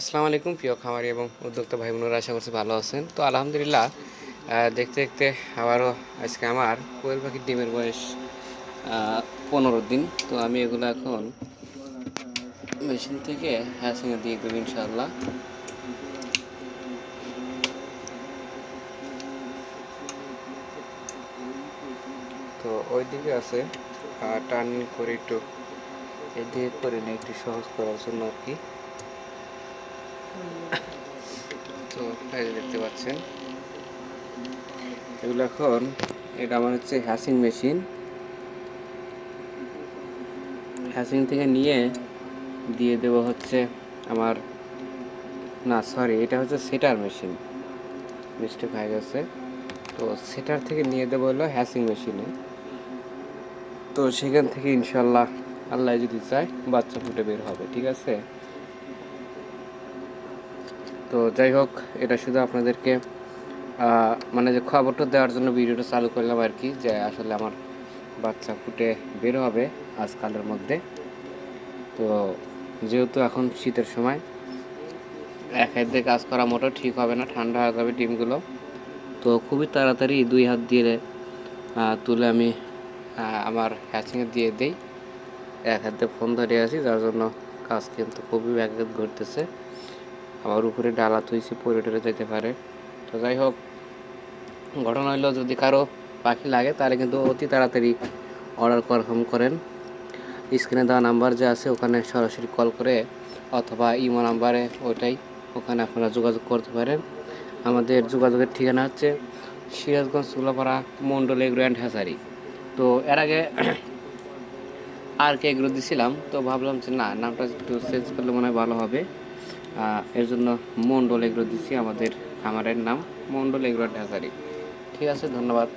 আসসালামু আলাইকুম, প্রিয় খামারি এবং উদ্যোক্তা ভাই বোনেরা আশা করছি ভালো আছেন। তো আলহামদুলিল্লাহ দেখতে দেখতে আবারও আজকে আমার কোয়েল পাখির ডিমের বয়স পনেরো দিন। তো আমি এগুলো এখন মেশিন থেকে হ্যাসিংয়ে দিয়ে দেবো ইনশাআল্লাহ। তো ওই দিকে আছে টার্নিং করে একটু এদিকে করে নিয়ে একটু সহজ করার জন্য আর কি। তো এই দেখতে পাচ্ছেন। এগুলো এখন, এটা আমার হচ্ছে হ্যাসিং মেশিন হ্যাসিং থেকে নিয়ে দিয়ে হচ্ছে আমার, না সরি এটা হচ্ছে সেটার মেশিন মিস্টেক হয়ে গেছে। তো সেটার থেকে নিয়ে দেবো হলো হ্যাসিং মেশিনে তো সেখান থেকে ইনশাল্লাহ আল্লাহ যদি চায়, বাচ্চা ফুটে বের হবে, ঠিক আছে? তো যাই হোক, এটা শুধু আপনাদেরকে মানে যে খবরটা দেওয়ার জন্য ভিডিওটা চালু করলাম আর কি, যে আসলে আমার বাচ্চা ফুটে বের হবে আজকালের মধ্যে। তো যেহেতু এখন শীতের সময়, এক হাত দিয়ে কাজ করা মোটেও ঠিক হবে না, ঠান্ডা হয়ে যাবে ডিমগুলো। তো খুবই তাড়াতাড়ি দুই হাত দিয়ে তুলে আমি আমার হ্যাচিংয়ে দিয়ে দিই। এক হাতে ফোন ধরে আছি, যার জন্য কাজ কিন্তু খুবই ব্যাঘাত ঘটতেছে। আবার উপরে ডালা তুইছি পরে টরে যেতে পারে। তো যাই হোক, ঘটনা হইল যদি কারও পাখি লাগে, তাহলে কিন্তু অতি তাড়াতাড়ি অর্ডার কনফার্ম করেন। স্ক্রিনে দেওয়া নাম্বার যে আছে, ওখানে সরাসরি কল করে, অথবা ইমো নাম্বারে ওইটাই, ওখানে আপনারা যোগাযোগ করতে পারেন। আমাদের যোগাযোগের ঠিকানা হচ্ছে Sirajganj Sulapara Mondal agro and hatchery তো এর আগে আর কে এগ্রো দিছিলাম, তো ভাবলাম যে না, নামটা একটু চেঞ্জ করলে মনে হয় ভালো হবে। এর জন্য মন্ডল এগ্রো দিচ্ছি আমাদের খামারের নাম মন্ডল এগ্রো ঢাকারি ঠিক আছে, ধন্যবাদ।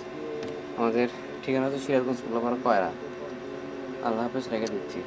আমাদের ঠিকানা তো সিরাজগঞ্জ সুলাপাড়া কয়রা। আল্লাহ হাফেজ, রেখে দিচ্ছি।